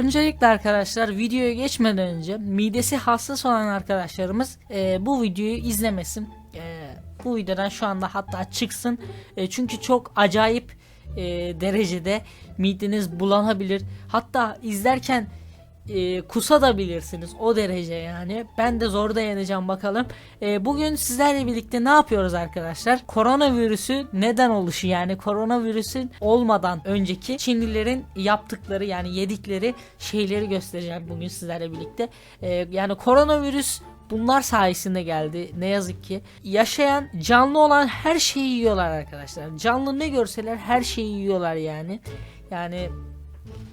Öncelikle arkadaşlar videoya geçmeden önce midesi hassas olan arkadaşlarımız e, bu videoyu izlemesin. E, bu videodan şu anda hatta çıksın. E, çünkü çok acayip e, derecede mideniz bulanabilir. Hatta izlerken e, kusa da bilirsiniz o derece yani. Ben de zor dayanacağım bakalım. E, bugün sizlerle birlikte ne yapıyoruz arkadaşlar? Koronavirüsü neden oluşu yani koronavirüsün olmadan önceki Çinlilerin yaptıkları yani yedikleri şeyleri göstereceğim bugün sizlerle birlikte. E, yani koronavirüs Bunlar sayesinde geldi ne yazık ki. Yaşayan canlı olan her şeyi yiyorlar arkadaşlar. Canlı ne görseler her şeyi yiyorlar yani. Yani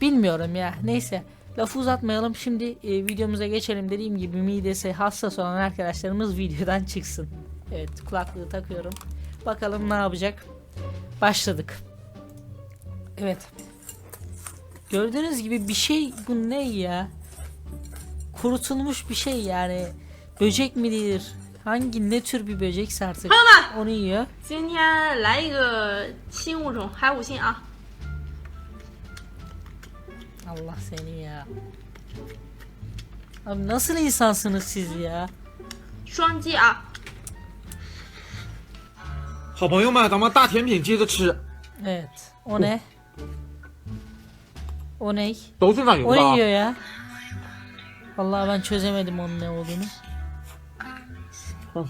Bilmiyorum ya. Neyse. Lafı uzatmayalım. Şimdi e, videomuza geçelim. Dediğim gibi midesi hassas olan arkadaşlarımız videodan çıksın. Evet kulaklığı takıyorum. Bakalım ne yapacak. Başladık. Evet. Gördüğünüz gibi bir şey bu ne ya? Kurutulmuş bir şey yani. Böcek midir? Hangi ne tür bir böcekse artık. Onu yiyor. 今天来一个新物种海五星啊！ Allah seni ya. Abi nasıl insansınız siz ya? 双击啊！好朋友们，咱们大甜品接着吃， Evet. O ne? O ne? 都是奶油 O 的 ne 啊。 yiyor ya? Vallahi ben çözemedim onun ne olduğunu. Hı.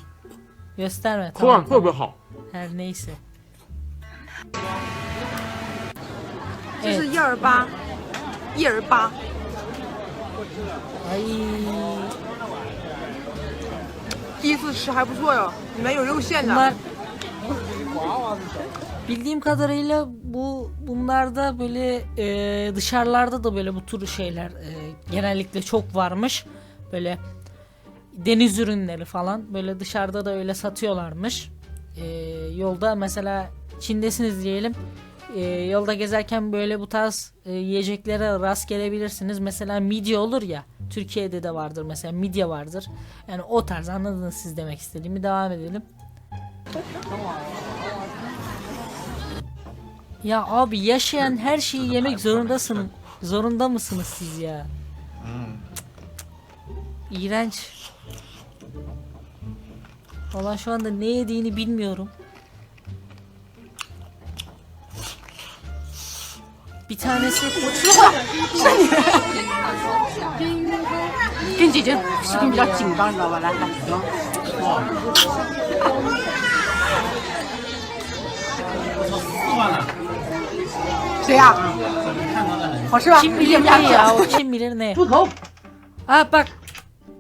Gösterme 口感 tamam. 特别好。 Her neyse. 这是 Evet. 一二八， 一二八， Ay. 第一次吃还不错哟，里面有肉馅 Bunlar 的。 bildiğim kadarıyla bu bunlarda böyle e, dışarılarda da böyle bu tür şeyler e, genellikle çok varmış. Böyle deniz ürünleri falan böyle dışarıda da öyle satıyorlarmış. E, yolda mesela Çin'desiniz diyelim. e, yolda gezerken böyle bu tarz e, yiyeceklere rast gelebilirsiniz. Mesela midye olur ya. Türkiye'de de vardır mesela midye vardır. Yani o tarz anladınız siz demek istediğimi devam edelim. Ya abi yaşayan her şeyi yemek zorundasın. Zorunda mısınız siz ya? İğrenç. Valla şu anda ne yediğini bilmiyorum. Bir tanesi Gençciğim, 지금 몇 진가 나와라. Şey ya. Hoş Kim bilir ne ya o kim bilir ne. Ha bak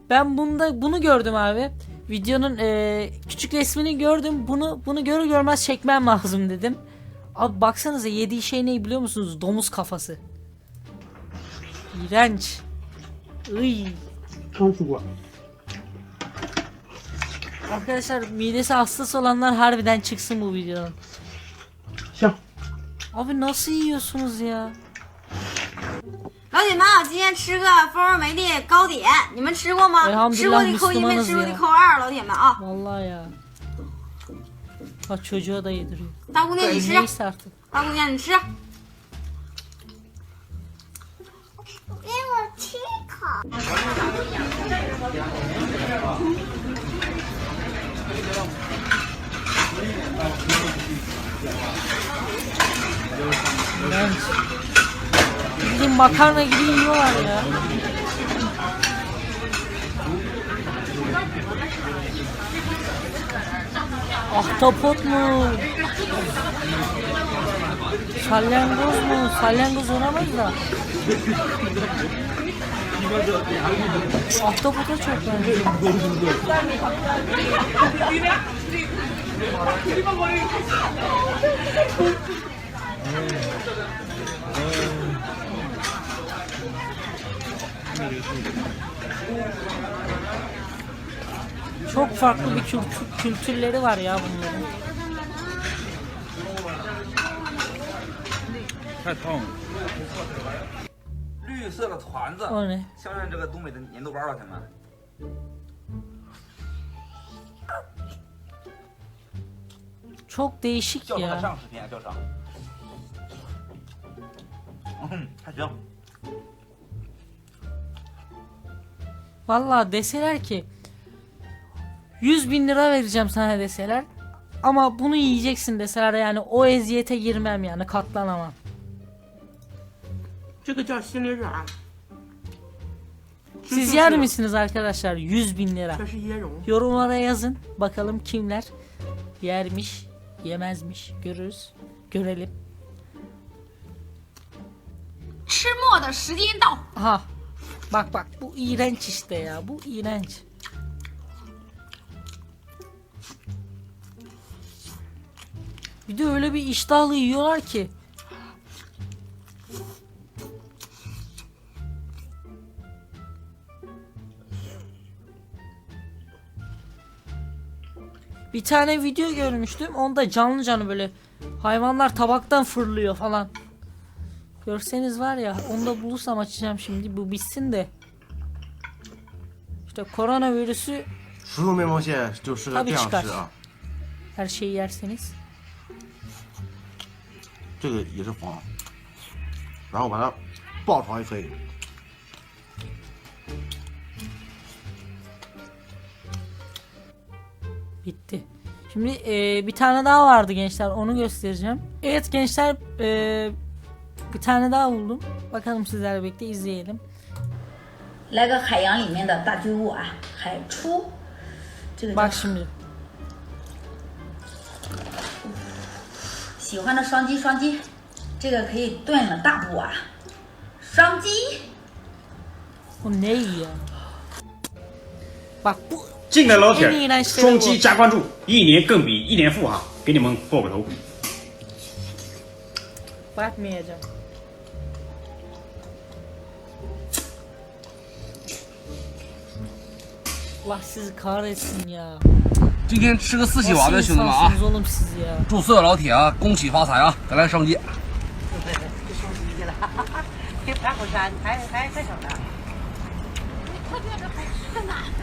ben bunda bunu gördüm abi. Videonun e, küçük resmini gördüm. Bunu bunu görür görmez çekmem lazım dedim. Abi baksanıza yediği şey ne biliyor musunuz? Domuz kafası. İğrenç. Iy. 刚吃过。 Arkadaşlar midesi hassas olanlar harbiden çıksın bu videodan. 香。 Abi nasıl yiyorsunuz ya? 老铁们，我今天吃个蜂窝煤的糕点，你们吃过吗？ Elhamdülillah 吃过的扣一，没 Müslümanız 吃过的 ya. 扣二，老铁们啊！ Vallahi ya. Bak çocuğa da yediriyor. Tamam bunu yemiş ya. Neyse artık. Tamam bunu yemiş ya. Bizim makarna gibi yiyorlar ya. Ahtapot mu? Salyangoz mu? Salyangoz olamaz da. Ahtapota çok benziyor. Çok farklı bir kült kültürleri var ya bunların. O ne? Çok değişik ya. Vallahi deseler ki 100 bin lira vereceğim sana deseler ama bunu yiyeceksin deseler yani o eziyete girmem yani katlanamam. Çıkacaksınız ha. Siz yer misiniz arkadaşlar 100 bin lira? Yorumlara yazın bakalım kimler yermiş yemezmiş görürüz görelim. Aha bak bak bu iğrenç işte ya bu iğrenç. Bir de öyle bir iştahlı yiyorlar ki. Bir tane video görmüştüm. Onda canlı canlı böyle hayvanlar tabaktan fırlıyor falan. Görseniz var ya onu da bulursam açacağım şimdi. Bu bitsin de. İşte koronavirüsü tabii çıkar. Her şeyi yerseniz. 这个也是黄，然后把它爆炒也可以。 Bitti. Şimdi e, bir tane daha vardı gençler onu göstereceğim. Evet gençler e, bir tane daha buldum. Bakalım sizlerle birlikte izleyelim. 来个海洋里面的大巨物啊，海初，这个叫 Bak şimdi. 喜欢的双击双击，这个可以炖了大补啊，双击。Ya? Bak bu 进来老铁双击加关注，一年更比一年富哈，给你们爆个头。bırakmayacağım. Allah sizi kahretsin ya. 今天吃个四喜丸的兄弟们啊?祝所有老铁啊，恭喜发财啊！咱来上街。给爬火山还还还整呢。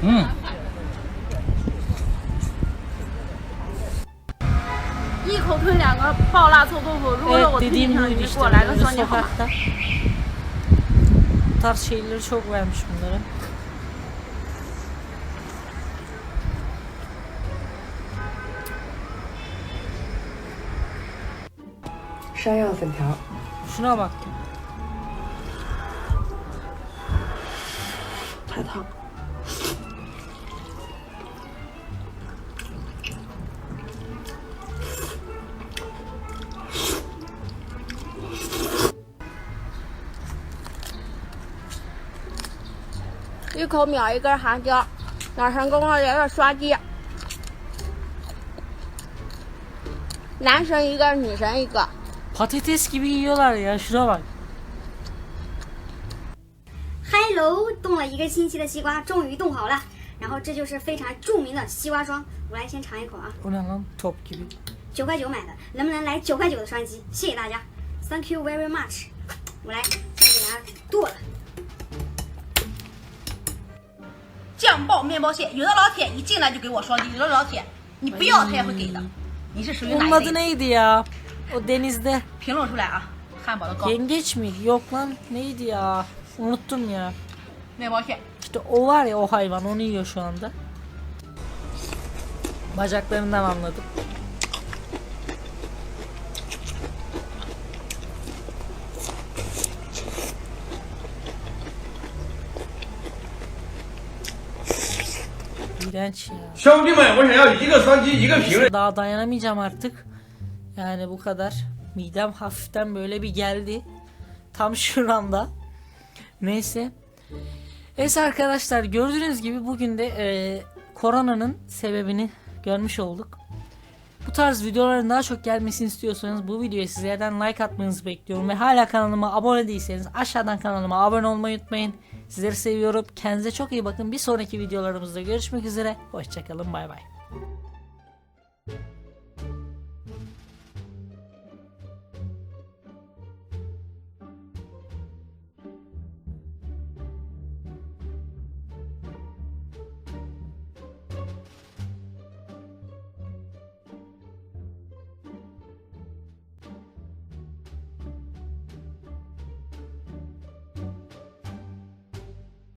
嗯，一口吞两个爆辣臭豆腐。如果我推荐 dediğim 上，你就.给我来个双击好吗 山药粉条。吃道吗？太烫。一口秒一根儿杭椒秒成功了来个刷击男神一个女神一个。Patates gibi yiyorlar ya şuna bak. Hello，冻了一个星期的西瓜终于冻好了，然后这就是非常著名的西瓜霜，我来先尝一口啊，Bu ne lan top gibi. 九块九买的，能不能来九块九的双击？谢谢大家，Thank you very much。我来先给它剁了。酱爆面包蟹，有的老铁一进来就给我双击，有的老铁你不要他也会给的。你是属于哪一类？neydi ya? O denizde 评论出来啊！汉堡的高 yengeç miydi? Yok lan neydi ya? Unuttum ya. 面包蟹， İşte o var ya o hayvan onu yiyor şu anda. Bacaklarından anladım. İğrenç ya. 兄弟们，我想要一个双击，一个评论。 Daha dayanamayacağım artık. Yani bu kadar. Midem hafiften böyle bir geldi. Tam şuramda. Neyse. Evet arkadaşlar gördüğünüz gibi bugün de e, koronanın sebebini görmüş olduk. Bu tarz videoların daha çok gelmesini istiyorsanız bu videoya sizlerden like atmanızı bekliyorum. Ve hala kanalıma abone değilseniz aşağıdan kanalıma abone olmayı unutmayın. Sizleri seviyorum. Kendinize çok iyi bakın. Bir sonraki videolarımızda görüşmek üzere. Hoşçakalın. Bay bay.